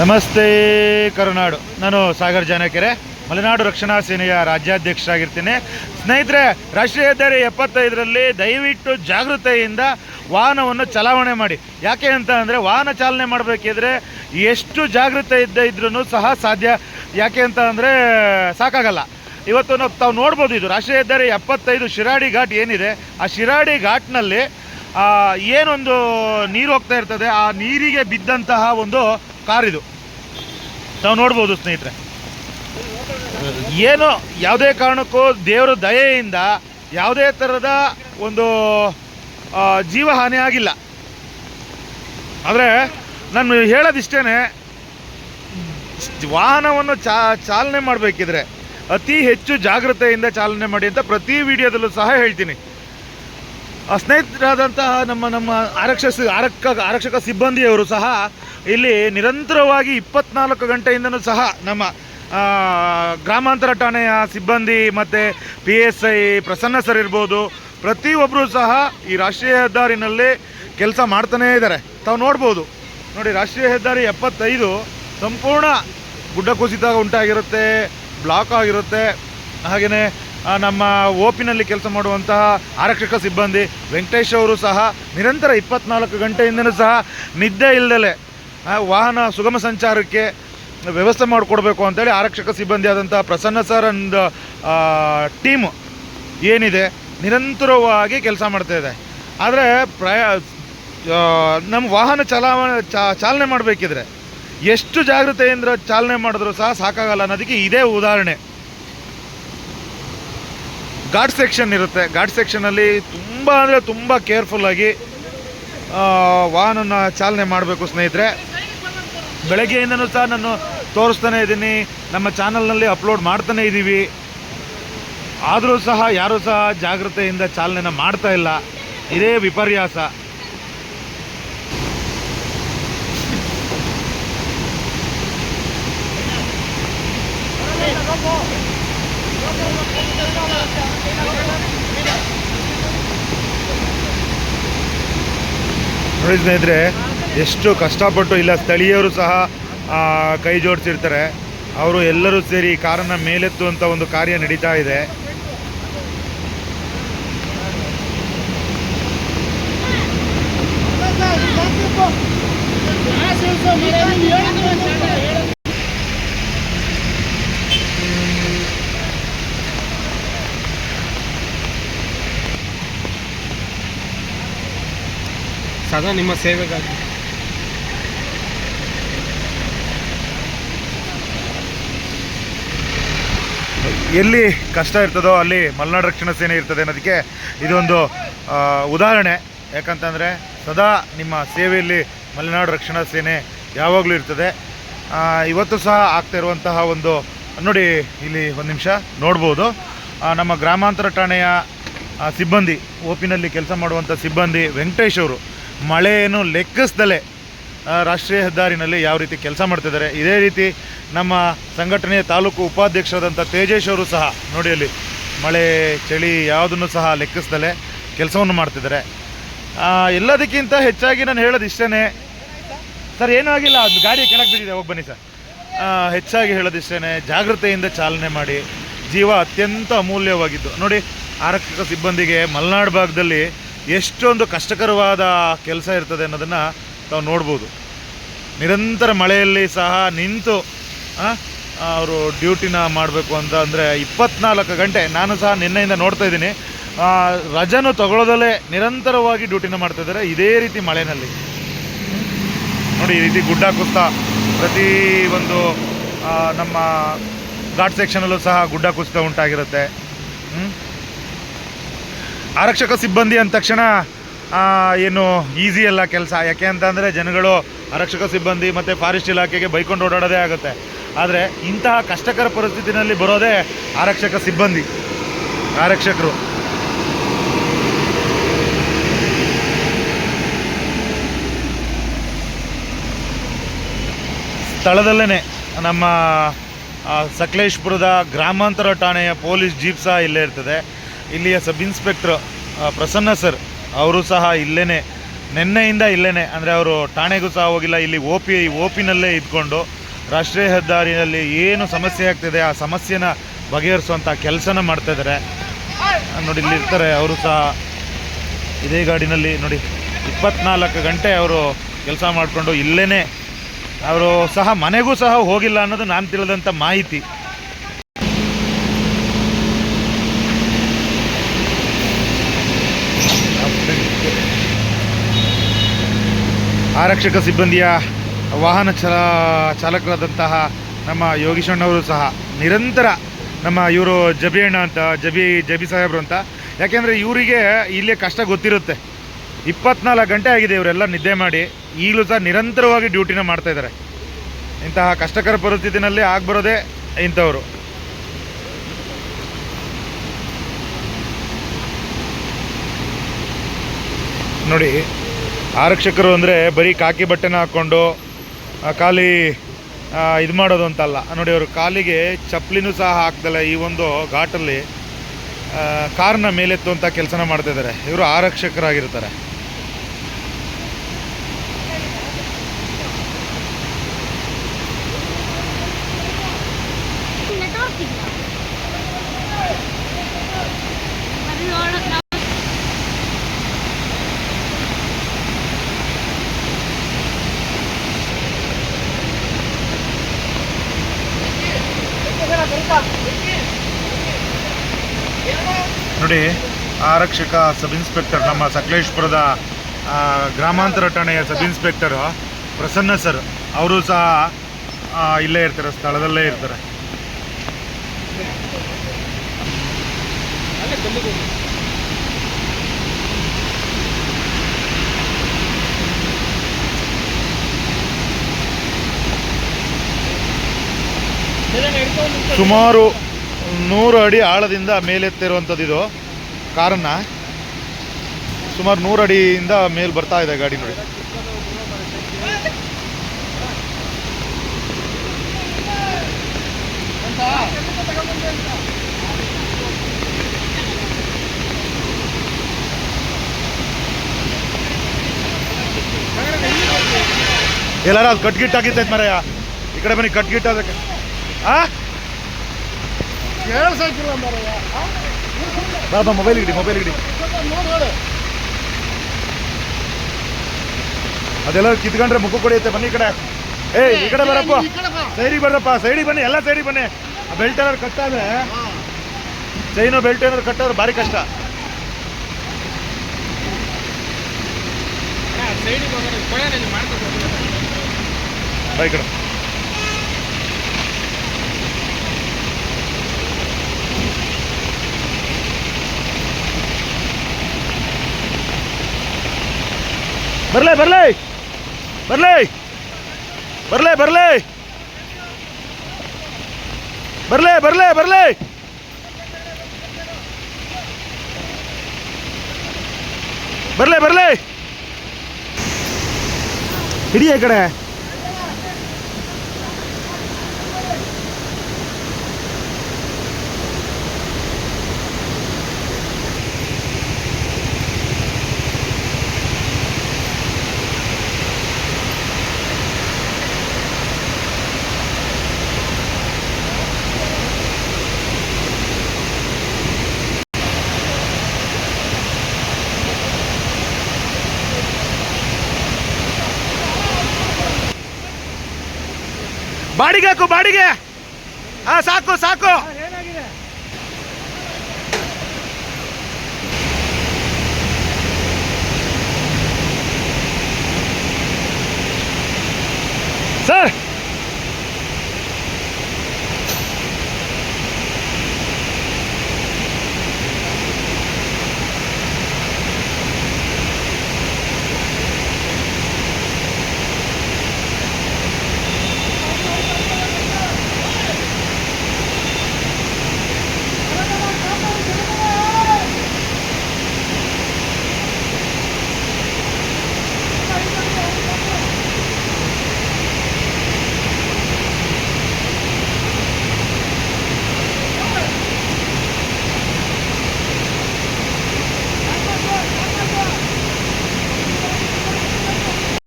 ನಮಸ್ತೆ ಕರುನಾಡು. ನಾನು ಸಾಗರ್ ಜಾನಕೆರೆ. ಮಲೆನಾಡು ರಕ್ಷಣಾ ಸೇನೆಯ ರಾಜ್ಯಾಧ್ಯಕ್ಷರಾಗಿರ್ತೀನಿ. ಸ್ನೇಹಿತರೆ, ರಾಷ್ಟ್ರೀಯ ಹೆದ್ದಾರಿ ಎಪ್ಪತ್ತೈದರಲ್ಲಿ ದಯವಿಟ್ಟು ಜಾಗೃತೆಯಿಂದ ವಾಹನವನ್ನು ಚಲಾವಣೆ ಮಾಡಿ. ಯಾಕೆ ಅಂತ ಅಂದರೆ ವಾಹನ ಚಾಲನೆ ಮಾಡಬೇಕಿದ್ರೆ ಎಷ್ಟು ಜಾಗೃತೆ ಇದ್ದ ಇದ್ರೂ ಸಹ ಸಾಧ್ಯ. ಯಾಕೆ ಅಂತ ಅಂದರೆ ಸಾಕಾಗಲ್ಲ. ಇವತ್ತು ನಾವು ತಾವು ನೋಡ್ಬೋದು ಇದು. ರಾಷ್ಟ್ರೀಯ ಹೆದ್ದಾರಿ ಎಪ್ಪತ್ತೈದು ಶಿರಾಡಿ ಘಾಟ್ ಏನಿದೆ? ಆ ಶಿರಾಡಿ ಘಾಟ್ನಲ್ಲಿ ಏನೊಂದು ನೀರು ಹೋಗ್ತಾ ಇರ್ತದೆ. ಆ ನೀರಿಗೆ ಬಿದ್ದಂತಹ ಒಂದು ಕಾರ್ ಇದು. ನಾವು ನೋಡ್ಬೋದು ಸ್ನೇಹಿತರೆ. ಏನು ಯಾವುದೇ ಕಾರಣಕ್ಕೂ ದೇವರ ದಯೆಯಿಂದ ಯಾವುದೇ ಥರದ ಒಂದು ಜೀವ ಜೀವಹಾನಿ ಆಗಿಲ್ಲ. ಆದರೆ ನಾನು ಹೇಳೋದಿಷ್ಟೇ ವಾಹನವನ್ನು ಚಾ, ಚಾಲನೆ ಮಾಡಬೇಕಿದ್ರೆ ಅತಿ ಹೆಚ್ಚು ಜಾಗ್ರತೆಯಿಂದ ಚಾಲನೆ ಮಾಡಿ ಅಂತ ಪ್ರತಿ ವಿಡಿಯೋದಲ್ಲೂ ಸಹ ಹೇಳ್ತೀನಿ. ಸ್ನೇಹಿತರಾದಂತಹ ನಮ್ಮ ನಮ್ಮ ಆರಕ್ಷಕ ಆರಕ್ಷಕ ಆರಕ್ಷಕ ಸಿಬ್ಬಂದಿಯವರು ಸಹ ಇಲ್ಲಿ ನಿರಂತರವಾಗಿ ಇಪ್ಪತ್ನಾಲ್ಕು ಗಂಟೆಯಿಂದನೂ ಸಹ ನಮ್ಮ ಗ್ರಾಮಾಂತರ ಠಾಣೆಯ ಸಿಬ್ಬಂದಿ ಮತ್ತು P S I Prasanna sir ಇರ್ಬೋದು ಪ್ರತಿಯೊಬ್ಬರೂ ಸಹ ಈ ರಾಷ್ಟ್ರೀಯ ಹೆದ್ದಾರಿನಲ್ಲಿ ಕೆಲಸ ಮಾಡ್ತಾನೇ ಇದ್ದಾರೆ. ತಾವು ನೋಡ್ಬೋದು. ನೋಡಿ, ರಾಷ್ಟ್ರೀಯ ಹೆದ್ದಾರಿ ಎಪ್ಪತ್ತೈದು ಸಂಪೂರ್ಣ ಗುಡ್ಡ ಕುಸಿತ ಉಂಟಾಗಿರುತ್ತೆ, ಬ್ಲಾಕ್ ಆಗಿರುತ್ತೆ. ಹಾಗೆಯೇ ನಮ್ಮ ಓಪಿನಲ್ಲಿ ಕೆಲಸ ಮಾಡುವಂತಹ ಆರಕ್ಷಕ ಸಿಬ್ಬಂದಿ ವೆಂಕಟೇಶ್ ಅವರು ಸಹ ನಿರಂತರ ಇಪ್ಪತ್ನಾಲ್ಕು ಗಂಟೆಯಿಂದಲೂ ಸಹ ನಿದ್ದೆ ಇಲ್ಲದಲೇ ವಾಹನ ಸುಗಮ ಸಂಚಾರಕ್ಕೆ ವ್ಯವಸ್ಥೆ ಮಾಡಿಕೊಡ್ಬೇಕು ಅಂತೇಳಿ ಆರಕ್ಷಕ ಸಿಬ್ಬಂದಿ ಆದಂಥ ಪ್ರಸನ್ನ ಸರ್ ಅಂಡ್ ಟೀಮ್ ಏನಿದೆ, ನಿರಂತರವಾಗಿ ಕೆಲಸ ಮಾಡ್ತಾ ಇದೆ. ಆದರೆ ಪ್ರಯ ನಮ್ಮ ವಾಹನ ಚಲಾವಣೆ ಚಾಲನೆ ಮಾಡಬೇಕಿದ್ರೆ ಎಷ್ಟು ಜಾಗೃತೆಯಿಂದ ಚಾಲನೆ ಮಾಡಿದ್ರು ಸಹ ಸಾಕಾಗಲ್ಲ ಅನ್ನೋದಕ್ಕೆ ಇದೇ ಉದಾಹರಣೆ. ಘಾಟ್ ಸೆಕ್ಷನ್ ಇರುತ್ತೆ. ಘಾಟ್ ಸೆಕ್ಷನಲ್ಲಿ ತುಂಬ ಅಂದರೆ ತುಂಬ ಕೇರ್ಫುಲ್ಲಾಗಿ ವಾಹನನ ಚಾಲನೆ ಮಾಡಬೇಕು ಸ್ನೇಹಿತರೆ. ಬೆಳಗ್ಗೆಯಿಂದನೂ ಸಹ ನಾನು ತೋರಿಸ್ತಾನೆ ಇದ್ದೀನಿ. ನಮ್ಮ ಚಾನಲ್ನಲ್ಲಿ ಅಪ್ಲೋಡ್ ಮಾಡ್ತಾನೆ ಇದ್ದೀವಿ. ಆದರೂ ಸಹ ಯಾರೂ ಸಹ ಜಾಗ್ರತೆಯಿಂದ ಚಾಲನೆನ ಮಾಡ್ತಾ ಇಲ್ಲ. ಇದೇ ವಿಪರ್ಯಾಸ. ನೋಡಿ ಸ್ನೇಹಿತರೆ ಎಷ್ಟು ಕಷ್ಟಪಟ್ಟು ಇಲ್ಲ ಸ್ಥಳೀಯರು ಸಹ ಕೈ ಜೋಡಿಸಿರ್ತಾರೆ ಅವರು ಎಲ್ಲರೂ ಸೇರಿ ಕಾರನ್ನು ಮೇಲೆತ್ತುವಂಥ ಒಂದು ಕಾರ್ಯ ನಡೀತಾ ಇದೆ ಸದಾ ನಿಮ್ಮ ಸೇವೆಗಾಗಿ. ಎಲ್ಲಿ ಕಷ್ಟ ಇರ್ತದೋ ಅಲ್ಲಿ ಮಲೆನಾಡು ರಕ್ಷಣಾ ಸೇನೆ ಇರ್ತದೆ ಅನ್ನೋದಕ್ಕೆ ಇದೊಂದು ಉದಾಹರಣೆ. ಯಾಕಂತಂದರೆ ಸದಾ ನಿಮ್ಮ ಸೇವೆಯಲ್ಲಿ ಮಲೆನಾಡು ರಕ್ಷಣಾ ಸೇನೆ ಯಾವಾಗಲೂ ಇರ್ತದೆ. ಇವತ್ತು ಸಹ ಆಗ್ತಾ ಇರುವಂತಹ ಒಂದು, ನೋಡಿ ಇಲ್ಲಿ ಒಂದು ನಿಮಿಷ ನೋಡ್ಬೋದು. ನಮ್ಮ ಗ್ರಾಮಾಂತರ ಠಾಣೆಯ ಸಿಬ್ಬಂದಿ, ಓಪಿನಲ್ಲಿ ಕೆಲಸ ಮಾಡುವಂಥ ಸಿಬ್ಬಂದಿ ವೆಂಕಟೇಶ್ ಅವರು ಮಳೆಯನ್ನು ಲೆಕ್ಕಿಸ್ದಲೇ ರಾಷ್ಟ್ರೀಯ ಹೆದ್ದಾರಿನಲ್ಲಿ ಯಾವ ರೀತಿ ಕೆಲಸ ಮಾಡ್ತಿದ್ದಾರೆ, ಇದೇ ರೀತಿ ನಮ್ಮ ಸಂಘಟನೆಯ ತಾಲೂಕು ಉಪಾಧ್ಯಕ್ಷರಾದಂಥ ತೇಜೇಶ್ ಅವರು ಸಹ ನೋಡಿ ಅಲ್ಲಿ ಮಳೆ, ಚಳಿ ಯಾವುದನ್ನು ಸಹ ಲೆಕ್ಕಿಸ್ದಲೇ ಕೆಲಸವನ್ನು ಮಾಡ್ತಿದ್ದಾರೆ. ಎಲ್ಲದಕ್ಕಿಂತ ಹೆಚ್ಚಾಗಿ ನಾನು ಹೇಳೋದು ಇಷ್ಟೇ ಸರ್, ಏನೂ ಆಗಿಲ್ಲ, ಅದು ಗಾಡಿ ಕೆಳಗೆ ಬಿದ್ದಿದೆ ಹೋಗಿ ಬನ್ನಿ ಸರ್. ಹೆಚ್ಚಾಗಿ ಹೇಳೋದು ಹೇಳೋದಿಷ್ಟೇ ಜಾಗೃತೆಯಿಂದ ಚಾಲನೆ ಮಾಡಿ, ಜೀವ ಅತ್ಯಂತ ಅಮೂಲ್ಯವಾಗಿದ್ದು. ನೋಡಿ, ಆರಕ್ಷಕ ಸಿಬ್ಬಂದಿಗೆ ಮಲೆನಾಡು ಭಾಗದಲ್ಲಿ ಎಷ್ಟೊಂದು ಕಷ್ಟಕರವಾದ ಕೆಲಸ ಇರ್ತದೆ ಅನ್ನೋದನ್ನು ತಾವು ನೋಡ್ಬೋದು. ನಿರಂತರ ಮಳೆಯಲ್ಲಿ ಸಹ ನಿಂತು ಅವರು ಡ್ಯೂಟಿನ ಮಾಡಬೇಕು ಅಂತ ಅಂದರೆ ಇಪ್ಪತ್ನಾಲ್ಕು ಗಂಟೆ ನಾನು ಸಹ ನಿನ್ನೆಯಿಂದ ನೋಡ್ತಾ ಇದ್ದೀನಿ. ರಜಾನು ತಗೊಳ್ಳೋದಲ್ಲೇ ನಿರಂತರವಾಗಿ ಡ್ಯೂಟಿನ ಮಾಡ್ತಾ ಇದ್ದಾರೆ. ಇದೇ ರೀತಿ ಮಳೆನಲ್ಲಿ. ನೋಡಿ, ಈ ರೀತಿ ಗುಡ್ಡ ಕುಸ್ತಾ ಪ್ರತಿ ಒಂದು ನಮ್ಮ ಘಾಟ್ ಸೆಕ್ಷನಲ್ಲೂ ಸಹ ಗುಡ್ಡ ಕುಸಿತ ಉಂಟಾಗಿರುತ್ತೆ? ಆರಕ್ಷಕ ಸಿಬ್ಬಂದಿ ಅಂದ ತಕ್ಷಣ ಏನು ಈಸಿ ಅಲ್ಲ ಕೆಲಸ. ಯಾಕೆ ಅಂತಂದರೆ ಜನಗಳು ಆರಕ್ಷಕ ಸಿಬ್ಬಂದಿ ಮತ್ತು ಫಾರೆಸ್ಟ್ ಇಲಾಖೆಗೆ ಬೈಕೊಂಡು ಓಡಾಡೋದೇ ಆಗುತ್ತೆ. ಆದರೆ ಇಂತಹ ಕಷ್ಟಕರ ಪರಿಸ್ಥಿತಿನಲ್ಲಿ ಬರೋದೇ ಆರಕ್ಷಕ ಸಿಬ್ಬಂದಿ, ಆರಕ್ಷಕರು. ಸ್ಥಳದಲ್ಲೇ ನಮ್ಮ ಸಕಲೇಶ್ಪುರದ ಗ್ರಾಮಾಂತರ ಠಾಣೆಯ ಪೊಲೀಸ್ ಜೀಪ್ ಸಹ ಇಲ್ಲೇ ಇರ್ತದೆ. ಇಲ್ಲಿಯ ಸಬ್ ಇನ್ಸ್ಪೆಕ್ಟ್ರ್ ಪ್ರಸನ್ನ ಸರ್, ಅವರು ಸಹ ಇಲ್ಲೇ ನಿನ್ನೆಯಿಂದ ಇಲ್ಲೇ ಅಂದರೆ ಅವರು ಠಾಣೆಗೂ ಸಹ ಹೋಗಿಲ್ಲ, ಇಲ್ಲಿ ಓ ಪಿ ಓ ಪಿನಲ್ಲೇ ಇದ್ಕೊಂಡು ರಾಷ್ಟ್ರೀಯ ಹೆದ್ದಾರಿಯಲ್ಲಿ ಏನು ಸಮಸ್ಯೆ ಆಗ್ತಿದೆ, ಆ ಸಮಸ್ಯೆನ ಬಗೆಹರಿಸುವಂಥ ಕೆಲಸನ ಮಾಡ್ತಾ ಇದ್ದಾರೆ. ನೋಡಿ ಇಲ್ಲಿ ಇರ್ತಾರೆ ಅವರು ಸಹ ಇದೇ ಗಾಡಿನಲ್ಲಿ, ನೋಡಿ, ಇಪ್ಪತ್ನಾಲ್ಕು ಗಂಟೆ ಅವರು ಕೆಲಸ ಮಾಡಿಕೊಂಡು ಇಲ್ಲೇ ಅವರು ಸಹ ಮನೆಗೂ ಸಹ ಹೋಗಿಲ್ಲ ಅನ್ನೋದು ನಾನು ತಿಳಿದಂಥ ಮಾಹಿತಿ. ಆರಕ್ಷಕ ಸಿಬ್ಬಂದಿಯ ವಾಹನ ಚಲ ಚಾಲಕರಾದಂತಹ ನಮ್ಮ ಯೋಗೀಶಣ್ಣವರು ಸಹ ನಿರಂತರ ನಮ್ಮ ಇವರು ಜಬಿ ಅಣ್ಣ ಅಂತ, ಜಬಿ ಜಬಿ ಸಾಹೇಬ್ರು ಅಂತ. ಯಾಕೆಂದರೆ ಇವರಿಗೆ ಇಲ್ಲೇ ಕಷ್ಟ ಗೊತ್ತಿರುತ್ತೆ. ಇಪ್ಪತ್ನಾಲ್ಕು ಗಂಟೆ ಆಗಿದೆ ಇವರೆಲ್ಲ ನಿದ್ದೆ ಮಾಡಿ. ಈಗಲೂ ಸಹ ನಿರಂತರವಾಗಿ ಡ್ಯೂಟಿನ ಮಾಡ್ತಾ ಇದ್ದಾರೆ. ಇಂತಹ ಕಷ್ಟಕರ ಪರಿಸ್ಥಿತಿನಲ್ಲಿ ಆಗ್ಬರೋದೇ ಇಂಥವರು. ನೋಡಿ ಆರಕ್ಷಕರು ಅಂದರೆ ಬರೀ ಕಾಕಿ ಬಟ್ಟೆನ ಹಾಕ್ಕೊಂಡು ಖಾಲಿ ಇದು ಮಾಡೋದು ಅಂತಲ್ಲ. ನೋಡಿ, ಅವರು ಕಾಲಿಗೆ ಚಪ್ಪಲಿನೂ ಸಹ ಹಾಕ್ದಲ್ಲ ಈ ಒಂದು ಘಾಟಲ್ಲಿ. ಕಾರ್ನ ಮೇಲೆತ್ತುವಂಥ ಕೆಲಸನ ಮಾಡ್ತಾ ಇದ್ದಾರೆ ಇವರು ಆರಕ್ಷಕರಾಗಿರ್ತಾರೆ. ನೋಡಿ, ಆರಕ್ಷಕ ಸಬ್ ಇನ್ಸ್ಪೆಕ್ಟರ್ ನಮ್ಮ ಸಕಲೇಶ್ಪುರದ ಗ್ರಾಮಾಂತರ ಠಾಣೆಯ ಸಬ್ ಇನ್ಸ್ಪೆಕ್ಟರ್ ಪ್ರಸನ್ನ ಸರ್, ಅವರು ಸಹ ಇಲ್ಲೇ ಇರ್ತಾರೆ, ಸ್ಥಳದಲ್ಲೇ ಇರ್ತಾರೆ. ಸುಮಾರು ನೂರು ಅಡಿ ಆಳದಿಂದ ಮೇಲೆತ್ತಿರುವಂಥದ್ದು ಇದು ಕಾರನ್ನು. ಸುಮಾರು ನೂರು ಅಡಿಯಿಂದ ಮೇಲೆ ಬರ್ತಾ ಇದೆ ಗಾಡಿ ನೋಡಿ. ಎಲ್ಲಾರ ಅದು ಕಟ್ಗಿಟ್ಟಾಗಿತ್ತೈತೆ ಮರಯ್ಯ ಈ ಕಡೆ ಬನ್ನಿ ಕಟ್ಗಿಟ್ ಅದಕ್ಕೆ ಆ ಬಾ ಬಾ ಮೊಬೈಲ್ ಇಡಿ ಮೊಬೈಲ್ ಇಡಿ ಅದೆಲ್ಲ ಕಿತ್ಕೊಂಡ್ರೆ ಮುಖ ಕೊಡಿಯುತ್ತೆ ಬನ್ನಿ ಈ ಕಡೆ. ಏ ಈ ಕಡೆ ಬರಪ್ಪ ಸೈಡಿಗೆ ಬರ್ರಪ್ಪ ಸೈಡಿಗೆ ಬನ್ನಿ ಎಲ್ಲ ಸೈಡಿ ಬನ್ನಿ. ಬೆಲ್ಟ್ ಏನಾದ್ರು ಕಟ್ಟಾದ್ರೆ ಚೈನು ಬೆಲ್ಟ್ ಏನಾದ್ರು ಕಟ್ಟೋದ್ರೆ ಭಾರಿ ಕಷ್ಟ. ಕಡೆ ಬಾ ಈ भरले भरले भरले भरले भरले भरले भरले भरले भरले भरले हिड़ी है है ಬಾಡಿಗೆ ಹಾಕು ಬಾಡಿಗೆ. ಹಾ ಸಾಕು ಸಾಕು. ಸರ್